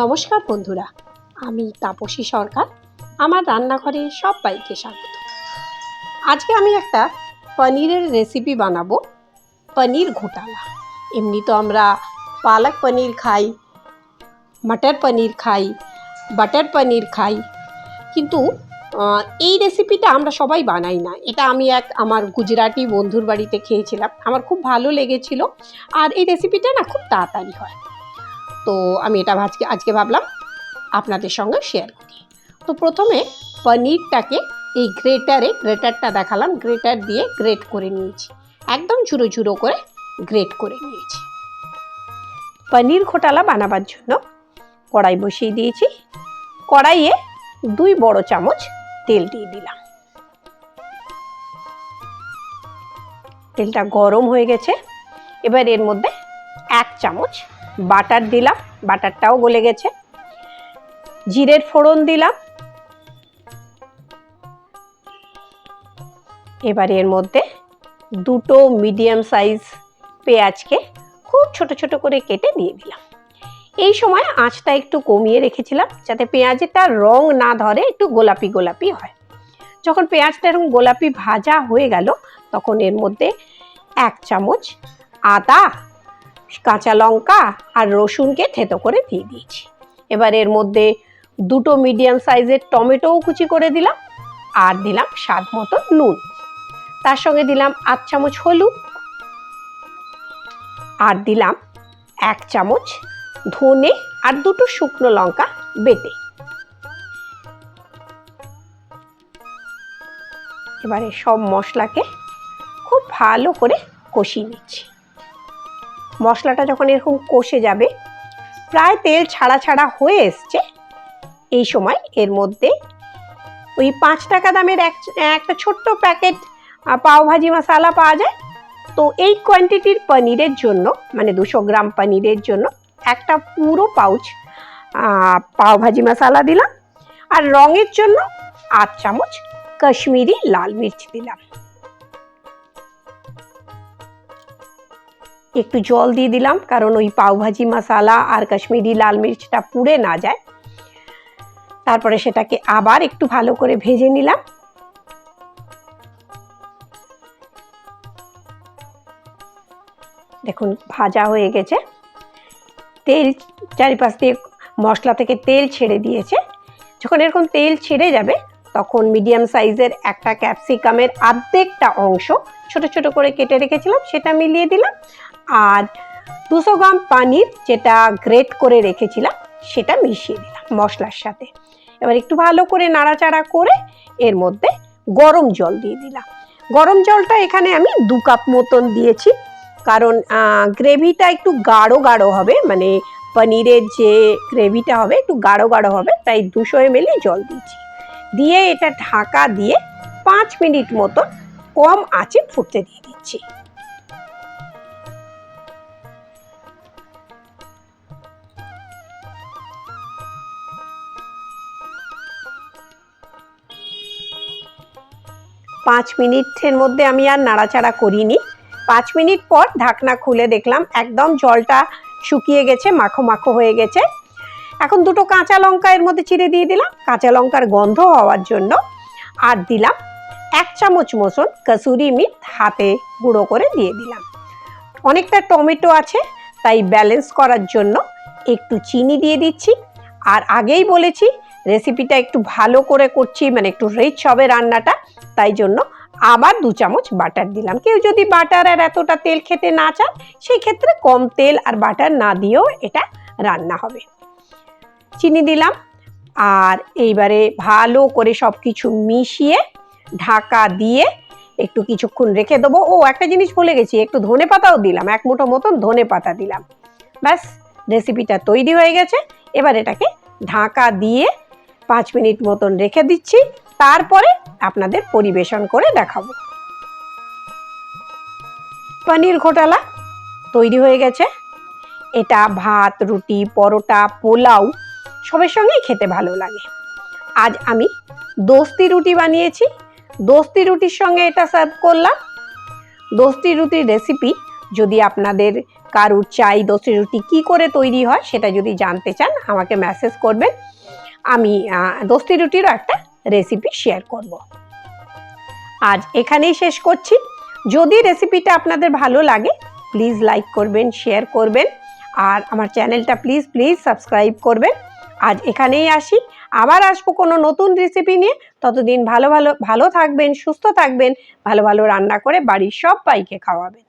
নমস্কার বন্ধুরা, আমি তাপসী সরকার, আমার রান্নাঘরে সবাইকে স্বাগত। আজকে আমি একটা পনিরের রেসিপি বানাবো, পনির ঘোটালা। এমনি তো আমরা পালক পনির খাই, মটর পনির খাই, বাটার পনির খাই, কিন্তু এই রেসিপিটা আমরা সবাই বানাই না। এটা আমি এক আমার গুজরাটি বন্ধুর বাড়িতে খেয়েছিলাম। আমার খুব ভালো লেগেছিল। আর এই রেসিপিটা না খুব তাড়াতাড়ি হয়। তো আমি এটা আজকে আজকে ভাবলাম আপনাদের সঙ্গে শেয়ার করি। তো প্রথমে পনিরটাকে এই গ্রেটারে গ্রেটারটা দেখালাম গ্রেটার দিয়ে গ্রেট করে নিয়েছি। একদম ঝুরো ঝুরো করে গ্রেট করে নিয়েছি। পনির খোটালা বানাবার জন্য কড়াই বসিয়ে দিয়েছি। কড়াইয়ে দুই বড় চামচ তেল দিয়ে দিলাম। তেলটা গরম হয়ে গেছে। এবার এর মধ্যে এক চামচ বাটার দিলাম, বাটারটাও গলে গেছে। জিরের ফোড়ন দিলাম। এবার এর মধ্যে দুটো মিডিয়াম সাইজ পেঁয়াজকে খুব ছোট ছোট করে কেটে দিয়ে দিলাম এই সময় আঁচটা একটু কমিয়ে রেখেছিলাম, যাতে পেঁয়াজেরটা রং না ধরে একটু গোলাপি গোলাপি হয়। যখন পেঁয়াজটা এরকম গোলাপি ভাজা হয়ে গেল, তখন এর মধ্যে এক চামচ আদা কাঁচা লঙ্কা আর রসুনকে থেতো করে দিয়ে দিয়েছি। এবার এর মধ্যে দুটো মিডিয়াম সাইজের টমেটোও কুচি করে দিলাম আর দিলাম স্বাদ মতো নুন। তার সঙ্গে দিলাম আধ চামচ হলুদ আর দিলাম এক চামচ ধনে আর দুটো শুকনো লঙ্কা বেটে। এবারে সব মশলাকে খুব ভালো করে কষিয়ে নিচ্ছি। মশলাটা যখন এরকম কষে যাবে, প্রায় তেল ছাড়া ছাড়া হয়ে এসছে। এই সময় এর মধ্যে ওই পাঁচ টাকা দামের এক, একটা ছোট্ট প্যাকেট পাওভাজি মশালা পাওয়া যায়। তো এই কোয়ান্টিটির পনিরের জন্য মানে দুশো গ্রাম পনিরের জন্য একটা পুরো পাউচ পাওভাজি মশালা দিলাম। আর রঙের জন্য আধ চামচ কাশ্মীরি লাল মির্চ দিলাম। একটু জল দিয়ে দিলাম, কারণ ওই পাওভাজি মশালা আর কাশ্মীরি লাল মির্চটা পুড়ে না যায়। তারপরে সেটাকে আবার একটু ভালো করে ভেজে নিলাম। দেখুন, ভাজা হয়ে গেছে। তেল চারিপাশ দিয়ে মশলা থেকে তেল ছেড়ে দিয়েছে। যখন এরকম তেল ছেড়ে যাবে, তখন মিডিয়াম সাইজের একটা ক্যাপসিকামের আর্ধেকটা অংশ ছোট ছোট করে কেটে রেখেছিলাম, সেটা মিলিয়ে দিলাম। আর দুশো গ্রাম পানির যেটা গ্রেট করে রেখেছিলাম, সেটা মিশিয়ে দিলাম মশলার সাথে। এবার একটু ভালো করে নাড়াচাড়া করে এর মধ্যে গরম জল দিয়ে দিলাম। গরম জলটা এখানে আমি দু কাপ মতন দিয়েছি, কারণ গ্রেভিটা একটু গাঢ় গাঢ় হবে মানে পনিরের যে গ্রেভিটা হবে একটু গাঢ় গাঢ় হবে, তাই দুশো এমএলই জল দিয়েছি। দিয়ে এটা ঢাকা দিয়ে পাঁচ মিনিট মতো কম আঁচে ফুটতে দিয়ে দিচ্ছি। পাঁচ মিনিটের মধ্যে আমি আর নাড়াচাড়া করিনি। পাঁচ মিনিট পর ঢাকনা খুলে দেখলাম একদম জলটা শুকিয়ে গেছে, মাখো মাখো হয়ে গেছে। এখন দুটো কাঁচা লঙ্কা এর মধ্যে চিড়ে দিয়ে দিলাম। কাঁচা লঙ্কার গন্ধ হওয়ার জন্য আর দিলাম এক চামচ মতন কসুরি মিট হাতে গুঁড়ো করে দিয়ে দিলাম। অনেকটা টমেটো আছে, তাই ব্যালেন্স করার জন্য একটু চিনি দিয়ে দিচ্ছি। আর আগেই বলেছি রেসিপিটা একটু ভালো করে করছি মানে একটু রিচ হবে রান্নাটা, তাই জন্য আবার দু চামচ বাটার দিলাম। কেউ যদি বাটার আর এতটা তেল খেতে না চান, সেই ক্ষেত্রে কম তেল আর বাটার না দিয়েও এটা রান্না হবে। চিনি দিলাম, আর এইবারে ভালো করে সব কিছু মিশিয়ে ঢাকা দিয়ে একটু কিছুক্ষণ রেখে দেবো। ও, একটা জিনিস ভুলে গেছি, একটু ধনে পাতাও দিলাম, এক মুঠো মতন ধনে পাতা দিলাম। ব্যাস রেসিপিটা তৈরি হয়ে গেছে। এবার এটাকে ঢাকা দিয়ে পাঁচ মিনিট মতন রেখে দিচ্ছি, তারপরে আপনাদের পরিবেশন করে দেখাবো। পনির ঘোটালা তৈরি হয়ে গেছে। এটা ভাত, রুটি, পরোটা, পোলাও সবের সঙ্গেই খেতে ভালো লাগে। আজ আমি দোস্তি রুটি বানিয়েছি। দোস্তি রুটির সঙ্গে এটা সার্ভ করলাম। দোস্তি রুটির রেসিপি যদি আপনাদের কারুর চাই, দোস্তি রুটি কী করে তৈরি হয় সেটা যদি জানতে চান, আমাকে মেসেজ করবেন। আমি দোস্তি রুটিরও একটা রেসিপি শেয়ার করব। আজ এখানেই শেষ করছি। যদি রেসিপিটা আপনাদের ভালো লাগে প্লিজ লাইক করবেন শেয়ার করবেন, আর আমার চ্যানেলটা প্লিজ প্লিজ সাবস্ক্রাইব করবেন। আজ এখানেই আসি। আবার আসব কোনো নতুন রেসিপি নিয়ে। ততদিন ভালো ভালো ভালো থাকবেন, সুস্থ থাকবেন, ভালো ভালো রান্না করে বাড়ির সব সবাইকে খাওয়াবেন।